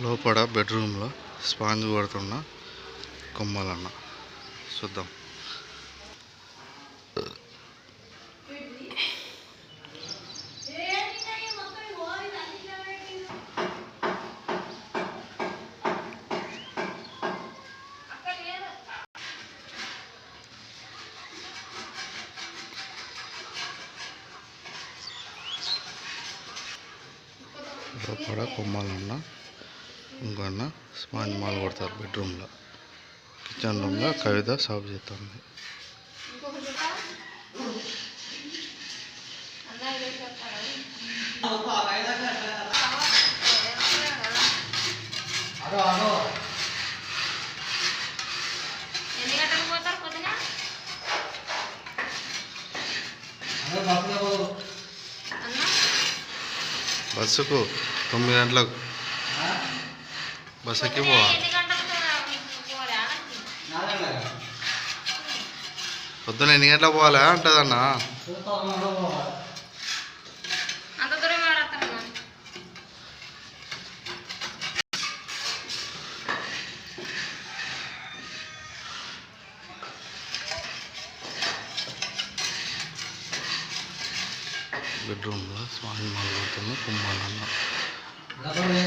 లోపల బెడ్రూమ్లో స్పాంజ్ కొడుతున్న కొమ్మలన్న. చూద్దాం. లోపల కొమ్మలన్న. ఇంకొన్న స్పాంజ్ మాల్ కొడతారు బెడ్రూమ్లో. కిచెన్ రూమ్లో కవిత సాఫ్ చేస్తుంది బస్సుకు తొమ్మిది గంటలకు బస్ ఎక్కి పోవాలి ఎన్ని గంటలకు పోలే పొద్దున ఎన్ని గంటలకు పోవాలా అంటదన్నా అంత దూరం ఆడతాను బెడ్రూమ్లో స్పాంజ్ మాల్ కొడుతున్న కొమ్మలన్న గతంలో